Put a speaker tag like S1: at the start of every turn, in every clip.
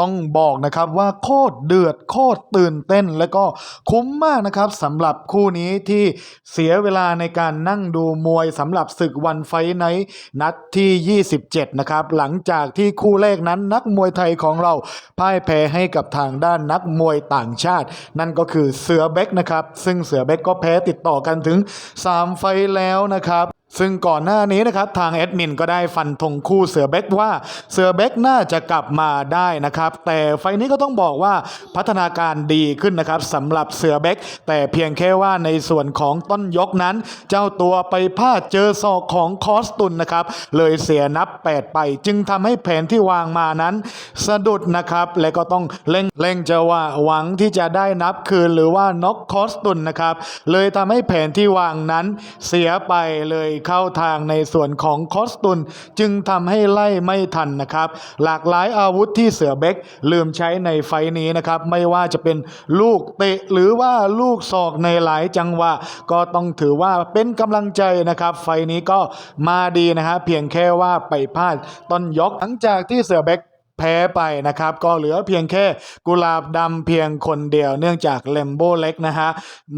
S1: ต้องบอกนะครับว่าโคตรเดือดโคตรตื่นเต้น และก็คุ้มมากนะครับสำหรับคู่นี้ที่เสียเวลาในการนั่งดูมวยสำหรับศึกวันไฟท์ไนนัดที่ 27 นะครับหลังจากที่คู่แรกนั้นนักมวยไทยของเราพ่ายแพ้ให้กับทางด้านนักมวยต่างชาติ นั่นก็คือเสือเบกนะครับซึ่งเสือเบกก็แพ้ติดต่อกันถึง 3 ไฟแล้วนะครับ ซึ่งก่อนหน้านี้นะครับทางแอดมินก็ได้ฟันธงคู่เสือเบกว่าเสือเบกน่าจะกลับมาได้นะครับ แต่ไฟล์นี้ก็ต้องบอกว่าพัฒนาการดีขึ้นนะครับสำหรับเสือเบกแต่เพียงแค่ว่าในส่วนของต้นยกนั้น เจ้าตัวไปพลาดเจอศอกของคอสตุนนะครับเลยเสียนับ 8 ไป จึงทำให้แผนที่วางมานั้นสะดุดนะครับและก็ต้องเร่งเร่งจะว่าหวังที่จะได้นับคืนหรือว่าน็อกคอสตุนนะครับเลยทำให้แผนที่วางนั้นเสียไปเลยเข้าทางในส่วนของคอสตุน จึงทำให้ไล่ไม่ทันนะครับ หลากหลายอาวุธที่เสือเบกลืมใช้ในไฟนี้นะครับ ไม่ว่าจะเป็นลูกเตะหรือว่าลูกศอกในหลายจังหวะ ก็ต้องถือว่าเป็นกำลังใจนะครับ ไฟนี้ก็มาดีนะฮะเพียงแค่ว่าไปพลาดต้นยกหลังจากที่เสือเบก แพ้ไปนะครับ ก็เหลือเพียงแค่กุหลาบดำเพียงคนเดียว เนื่องจากเลมโบเล็กนะฮะ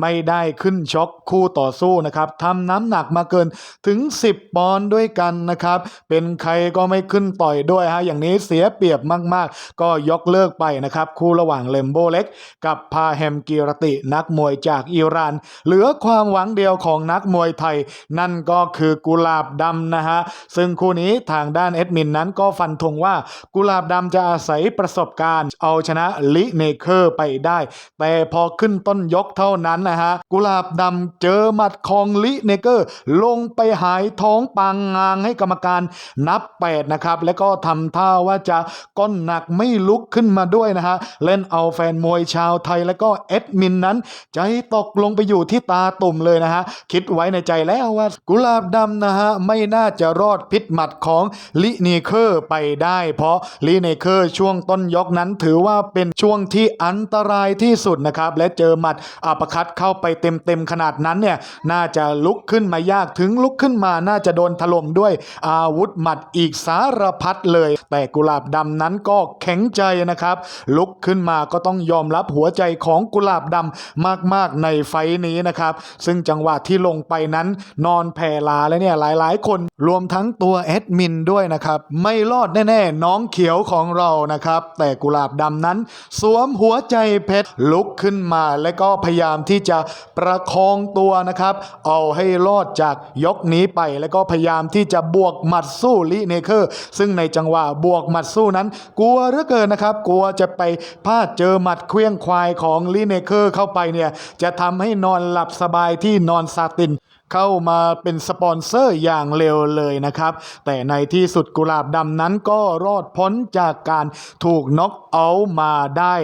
S1: ไม่ได้ขึ้นชกคู่ต่อสู้นะครับทำน้ำหนักมาเกินถึง 10 ปอนด์ด้วยกันนะครับ เป็นใครก็ไม่ขึ้นต่อยด้วยฮะ อย่างนี้เสียเปรียบมากๆ ก็ยกเลิกไปนะครับ คู่ระหว่างเลมโบเล็ก กับพาแฮมกีรตินักมวยจากอิหร่าน เหลือความหวังเดียวของนักมวยไทย นั่นก็คือกุหลาบดำนะฮะซึ่งคู่นี้ทางด้านเอ็ดมินนั้นก็ฟันธงว่ากุหลาบดำจะอาศัยประสบการณ์ เอาชนะลิเนเคอร์ไปได้ แต่พอขึ้นต้นยกเท่านั้นนะฮะ กุหลาบดำเจอหมัดของลิเนเกอร์ ลงไปหายท้องปางงางให้กรรมการนับแปดนะครับ แล้วก็ทำท่าว่าจะก้นหนักไม่ลุกขึ้นมาด้วยนะฮะ เล่นเอาแฟนมวยชาวไทยแล้วก็เอ็ดมินนั้น ใจตกลงไปอยู่ที่ตาตุ่มเลยนะฮะ คิดไว้ในใจแล้วว่ากุหลาบดำนะฮะ ไม่น่าจะรอดพิษหมัดของลิเนเคอร์ไปได้ เพราะลิเนเคอร์ช่วงต้นยกนั้นถือว่าเป็นช่วงที่อันตรายที่สุดนะครับ และเจอหมัดอัปคัดเข้าไปเต็มๆขนาดนั้นเนี่ยน่าจะลุกขึ้นมายากถึงลุกขึ้นมาน่าจะโดนถล่มด้วยอาวุธหมัดอีกสารพัดเลย แต่กุหลาบดำนั้นก็แข็งใจนะครับ ลุกขึ้นมาก็ต้องยอมรับหัวใจของกุหลาบดำมากๆในไฟนี้นะครับ ซึ่งจังหวะที่ลงไปนั้นนอนแผ่ลาแล้วเนี่ยหลายๆ คนรวมทั้งตัวแอดมินด้วยนะครับ ไม่รอดแน่ๆ น้องเขียวของเรานะครับ แต่กุหลาบดำนั้น สวมหัวใจเพชรลุกขึ้นมา และก็พยายามที่จะประคองตัวนะครับ เอาให้รอดจากยกนี้ไป แล้วก็พยายามที่จะบวกหมัดสู้ลิเนเคอร์ ซึ่งในจังหวะบวกหมัดสู้นั้น กลัวเหลือเกินนะครับ กลัวจะไปพลาดเจอหมัดเคลี้ยงควายของลิเนเคอร์เข้าไปเนี่ยจะทำให้นอนหลับสบายที่นอนซาติน เข้ามาเป็นสปอนเซอร์อย่างเร็วเลยนะครับ แต่ในที่สุดกุหลาบดำนั้นก็รอดพ้นจากการถูกน็อกเอาท์มาได้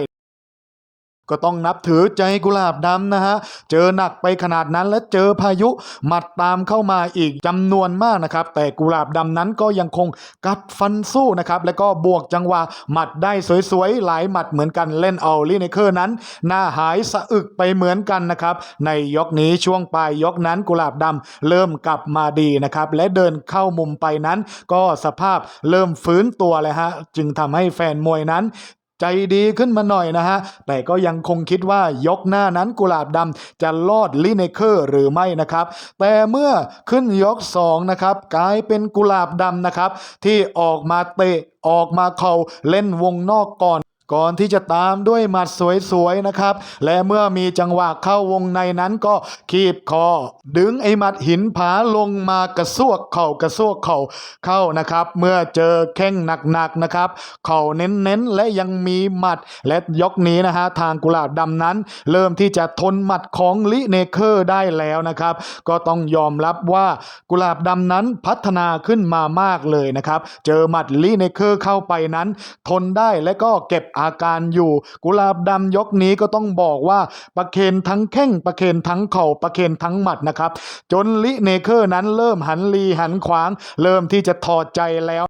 S1: ก็ต้องนับถือใจกุหลาบดำนะฮะ เจอหนักไปขนาดนั้นและเจอพายุหมัดตามเข้ามาอีกจำนวนมากนะครับ แต่กุหลาบดำนั้นก็ยังคงกัดฟันสู้นะครับ แล้วก็บวกจังหวะหมัดได้สวยๆ หลายหมัดเหมือนกันเล่นเอาลิเนเคอร์นั้น หน้าหายสะอึกไปเหมือนกันนะครับ ในยกนี้ช่วงปลายยกนั้นกุหลาบดำเริ่มกลับมาดีนะครับ และเดินเข้ามุมไปนั้น ก็สภาพเริ่มฟื้นตัวเลยฮะ จึงทำให้แฟนมวยนั้น ใจดีขึ้นมาหน่อยนะฮะ แต่ก็ยังคงคิดว่ายกหน้านั้นกุหลาบดำจะลอดลิเนเคอร์หรือไม่นะครับ แต่เมื่อขึ้นยก2นะครับกลายเป็นกุหลาบดำนะครับ ที่ออกมาเตะออกมาเข่าเล่นวงนอกก่อน ก่อนที่จะตามด้วยหมัดสวยๆนะครับ และเมื่อมีจังหวะเข้าวงในนั้นก็คีบคอ ดึงไอ้หมัดหินผาลงมากระซวกเข่ากระซวกเข่าเข้านะครับ เมื่อเจอแข้งหนักๆนะครับ เข่าเน้นๆ และยังมีหมัดและยกนี้นะฮะทางกุหลาบดำนั้น เริ่มที่จะทนหมัดของลิเนเคอร์ได้แล้วนะครับ ก็ต้องยอมรับว่ากุหลาบดำนั้นพัฒนาขึ้นมามากเลยนะครับ เจอหมัดลิเนเคอร์เข้าไปนั้น ทนได้และก็เก็บอาาการอยู่ กุหลาบดำยกนี้ก็ต้องบอกว่าประเคนทั้งแข้งประเคนทั้งเข่าประเคนทั้งหมัดนะครับ จนลิเนเคอร์นั้นเริ่มหันลีหันขวาง เริ่มที่จะถอดใจแล้ว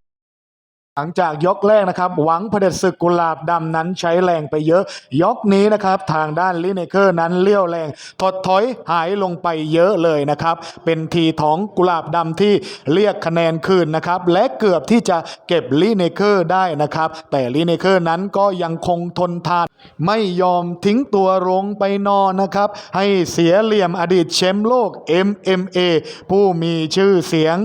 S1: หลังจากยกแรกนะครับ หวังเผด็จศึกกุลาบดำนั้นใช้แรงไปเยอะ ยกนี้นะครับ ทางด้านลิเนเกอร์นั้นเลี้ยวแรงถดถอยหายลงไปเยอะเลยนะครับ เป็นทีของกุลาบดำที่เรียกคะแนนคืนนะครับ และเกือบที่จะเก็บลิเนเกอร์ได้นะครับ แต่ลิเนเกอร์นั้นก็ยังคงทนทาน ไม่ยอมทิ้งตัวลงไปนอนนะครับ ให้เสียเหลี่ยมอดีตแชมป์โลก MMA ผู้มีชื่อเสียง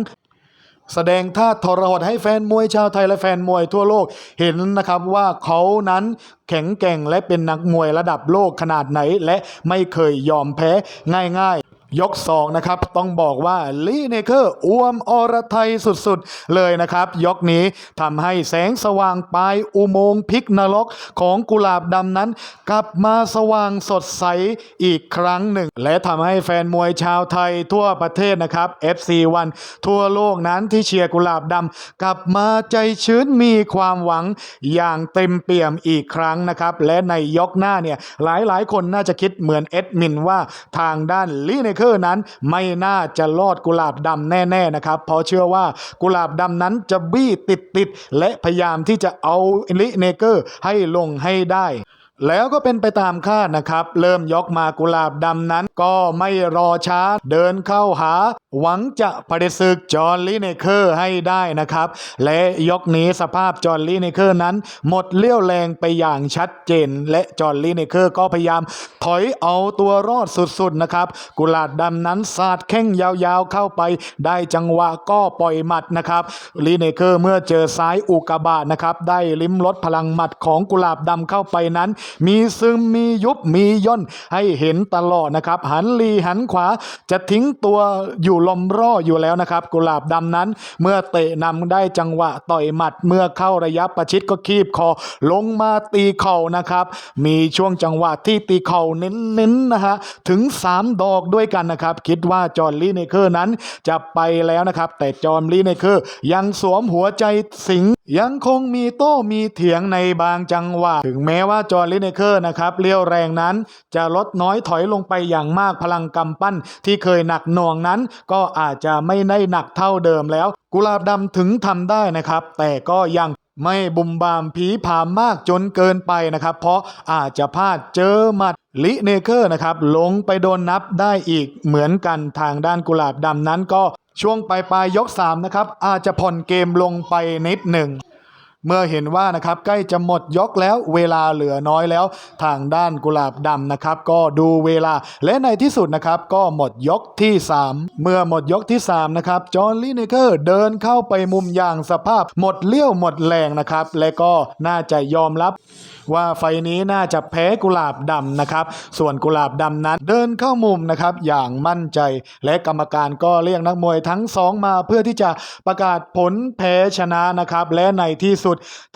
S1: แสดงท่าทรหดให้แฟนมวยชาวไทยและแฟนมวยทั่วโลกเห็นนะครับว่าเขานั้นแข็งแกร่งและเป็นนักมวยระดับโลกขนาดไหน และไม่เคยยอมแพ้ง่าย ๆ ยกสองนะครับต้องบอกว่าลีเนเกอร์อ้วมอรไทยสุดๆ เลยนะครับ ยกนี้ทำให้แสงสว่างปลายอุโมงค์พลิกนรกของกุหลาบดำนั้น กลับมาสว่างสดใสอีกครั้งหนึ่ง และทำให้แฟนมวยชาวไทยทั่วประเทศนะครับ FC1 ทั่วโลกนั้นที่เชียร์กุหลาบดำกลับมาใจชื้นมีความหวังอย่างเต็มเปี่ยมอีกครั้งนะครับ และในยกหน้าเนี่ยหลายๆ คนน่าจะคิดเหมือนเอ็ดมินว่าทางด้านลีเนเกอร์นั้นไม่น่าจะรอดกุหลาบดำแน่ๆนะครับเพราะเชื่อว่ากุหลาบดำนั้นจะบี้ติดๆและพยายามที่จะเอาลิเนเกอร์ให้ลงให้ได้ แล้วก็เป็นไปตามคาดนะครับ เริ่มยกมากุหลาบดำนั้น ก็ไม่รอช้าเดินเข้าหา หวังจะปฏิศึกจอห์นลีเนเคอร์ให้ได้นะครับ และยกนี้สภาพจอห์นลีเนเคอร์นั้น หมดเลี้ยวแรงไปอย่างชัดเจน และจอห์นลีเนเคอร์ก็พยายาม ถอยเอาตัวรอดสุดๆนะครับ กุหลาบดำนั้นสาดแข้งยาวๆเข้าไป ได้จังหวะก็ปล่อยหมัดนะครับลีเนเคอร์เมื่อเจอซ้ายอุกกาบาตนะครับได้ลิ้มรสพลังหมัดของกุหลาบดำเข้าไปนั้นมีซึมมียุบมีย่นให้เห็นตลอดนะครับ หันลีหันขวาจะทิ้งตัวอยู่ลมร่ออยู่แล้วนะครับ กุหลาบดำนั้น เมื่อเตะนำได้จังหวะต่อยหมัดเมื่อเข้าระยะประชิดก็คีบคอ ลงมาตีเข่านะครับ มีช่วงจังหวะที่ตีเข่าเน้นๆนะฮะถึง 3 ดอกด้วยกันนะครับ คิดว่าจอห์ลีเนเคอร์นั้นจะไปแล้วนะครับ แต่จอห์ลีเนเคอร์ยังสวมหัวใจสิงยังคงมีโต้มีเถียงในบางจังหวะ ถึงแม้ว่าจอห์นลิเนเกอร์นะครับเลี้ยวแรงนั้นจะลดน้อยถอยลงไปอย่างมากพลังกำปั้นที่เคยหนักหน่วงนั้น ก็อาจจะไม่ได้หนักเท่าเดิมแล้ว กุลาบดำถึงทำได้นะครับ แต่ก็ยังไม่บุมบามผีผามมากจนเกินไปนะครับ เพราะอาจจะพลาดเจอหมัดลิเนเกอร์นะครับลงไปโดนนับได้อีกเหมือนกันทางด้านกุลาบดำนั้นก็ช่วงปลายปลายๆยกสามนะครับอาจจะผ่อนเกมลงไปนิดหนึ่ง เมื่อเห็นว่านะครับใกล้จะหมดยกแล้วเวลาเหลือน้อยแล้ว ทางด้านกุหลาบดำนะครับ ก็ดูเวลาและในที่สุดนะครับก็หมดยกที่ 3 เมื่อหมดยกที่3นะครับจอห์นลีเนเกอร์เดินเข้าไปมุมอย่างสภาพ หมดเลี้ยวหมดแรงนะครับ และก็น่าจะยอมรับว่าไฟนี้น่าจะแพ้กุหลาบดำนะครับ ส่วนกุหลาบดำนั้นเดินเข้ามุมนะครับอย่างมั่นใจ และกรรมการก็เรียกนักมวยทั้งสองมาเพื่อที่จะประกาศผลแพ้ชนะนะครับ และในที่สุด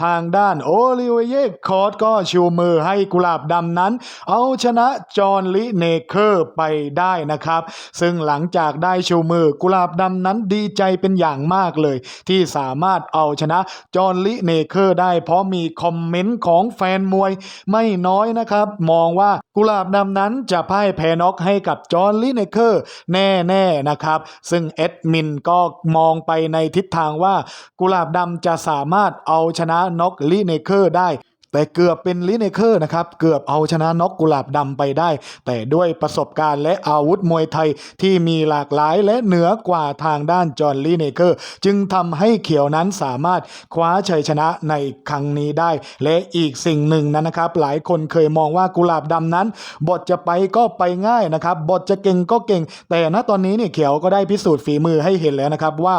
S1: ทางด้านโอลิเวเยคอร์ดก็ชูมือให้กุหลาบดำนั้น เอาชนะจอห์นลิเนเคอร์ไปได้นะครับ ซึ่งหลังจากได้ชูมือกุหลาบดำนั้นดีใจเป็นอย่างมากเลย ที่สามารถเอาชนะจอห์นลิเนเคอร์ได้เพราะมีคอมเมนต์ของแฟนมวยไม่น้อยนะครับ มองว่ากุหลาบดำนั้นจะพ่ายแพ้น็อกให้กับจอห์นลิเนเคอร์แน่ๆนะครับ ซึ่งเอ็ดมินก็มองไปในทิศทางว่ากุหลาบดำจะสามารถเอาชนะน็อกลิเนเคอร์ได้ แต่เกือบเป็นลิเนเคอร์นะครับ เกือบเอาชนะน็อกกุหลาบดำไปได้ แต่ด้วยประสบการณ์และอาวุธมวยไทยที่มีหลากหลายและเหนือกว่าทางด้านจอห์นลีเนเคอร์ จึงทำให้เขียวนั้นสามารถคว้าชัยชนะในครั้งนี้ได้ และอีกสิ่งหนึ่งนั้นนะครับ หลายคนเคยมองว่ากุหลาบดำนั้น บทจะไปก็ไปง่ายนะครับ บทจะเก่งก็เก่ง แต่ณตอนนี้เนี่ยเขียวก็ได้พิสูจน์ฝีมือให้เห็นแล้วนะครับว่า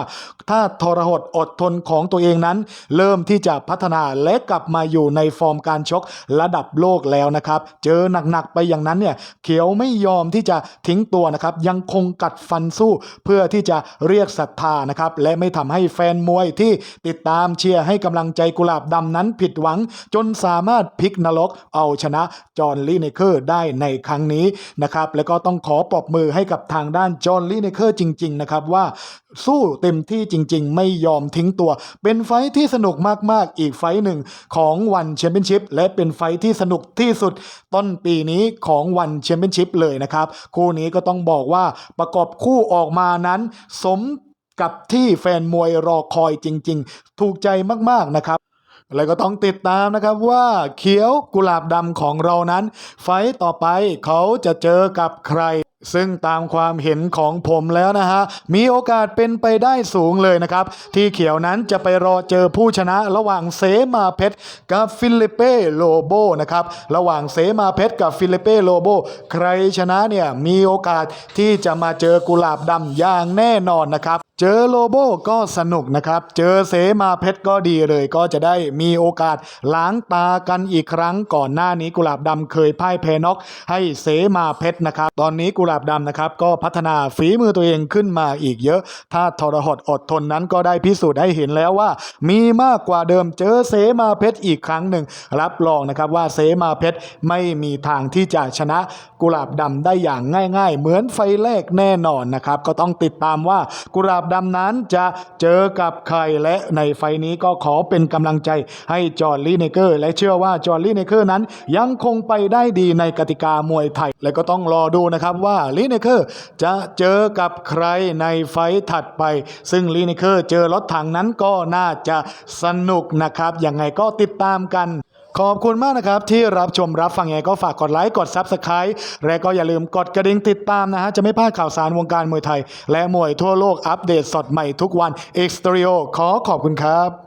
S1: ถ้าทรหดอดทนของตัวเองนั้น เริ่มที่จะพัฒนาและกลับมาอยู่ในฟอร์มการชกระดับโลกแล้วนะครับ เจอหนักๆไปอย่างนั้นเนี่ยเขียวไม่ยอมที่จะทิ้งตัวนะครับยังคงกัดฟันสู้เพื่อที่จะเรียกศรัทธานะครับและไม่ทำให้แฟนมวยที่ติดตามเชียร์ให้กำลังใจกุหลาบดำนั้นผิดหวัง จนสามารถพลิกนรกเอาชนะจอห์นลีเนเคอร์ได้ในครั้งนี้นะครับแล้วก็ต้องขอปรบมือให้กับทางด้านจอห์นลีเนเคอร์จริง ๆ นะครับว่าสู้เต็มที่จริง ๆ ไม่ยอมทิ้งตัว เป็นไฟที่สนุกมากๆ อีกไฟหนึ่งของวันแชมเปี้ยนชิพและเป็นไฟที่สนุกที่สุดต้นปีนี้ของวันแชมเปี้ยนชิพเลยนะครับ คู่นี้ก็ต้องบอกว่าประกอบคู่ออกมานั้น สมกับที่แฟนมวยรอคอยจริง ๆ ถูกใจมากๆนะครับแล้วก็ต้องติดตามนะครับว่าเขียวกุหลาบดำของเรานั้น ไฟต่อไปเขาจะเจอกับใคร ซึ่งตามความเห็นของผมแล้วนะฮะ มีโอกาสเป็นไปได้สูงเลยนะครับ ที่เขียวนั้นจะไปรอเจอผู้ชนะระหว่างเซมาเพชรกับฟิลิเป้โลโบนะครับ ระหว่างเซมาเพชรกับฟิลิเป้โลโบใครชนะเนี่ยมีโอกาสที่จะมาเจอกุหลาบดำอย่างแน่นอนนะครับ เจอโลโบก็สนุกนะครับ เจอเสมาเพชรก็ดีเลย ก็จะได้มีโอกาสล้างตากันอีกครั้งก่อนหน้านี้กุหลาบดำเคยพ่ายแพ้น็อกให้เสมาเพชรนะครับ ตอนนี้กุหลาบดำนะครับก็พัฒนาฝีมือตัวเองขึ้นมาอีกเยอะ ถ้าทรหดอดทนนั้นก็ได้พิสูจน์ให้เห็นแล้วว่า มีมากกว่าเดิมเจอเสมาเพชรอีกครั้งหนึ่ง รับรองนะครับว่าเสมาเพชรไม่มีทางที่จะชนะกุหลาบดำได้อย่างง่าย ๆ เหมือนไฟแรกแน่นอนนะครับก็ต้องติดตามว่ากุหลาบดำนั้นจะเจอกับใครและในไฟนี้ก็ขอเป็นกำลังใจให้จอร์นลีเนเกอร์และเชื่อว่าจอร์นลีเนเกอร์นั้นยังคงไปได้ดีในกติกามวยไทย และก็ต้องรอดูนะครับว่าลีเนเกอร์จะเจอกับใครในไฟถัดไป ซึ่งลีเนเกอร์เจอรถถังนั้นก็น่าจะสนุกนะครับยังไงก็ติดตามกัน ขอบคุณมากนะครับ ที่รับชมรับฟังยังไงก็ฝากกดไลค์กด Subscribe และก็อย่าลืมกดกระดิ่งติดตามนะฮะ จะไม่พลาดข่าวสารวงการมวยไทย และมวยทั่วโลกอัปเดตสดใหม่ทุกวันเอ็กซ์ตรีโอขอขอบคุณครับ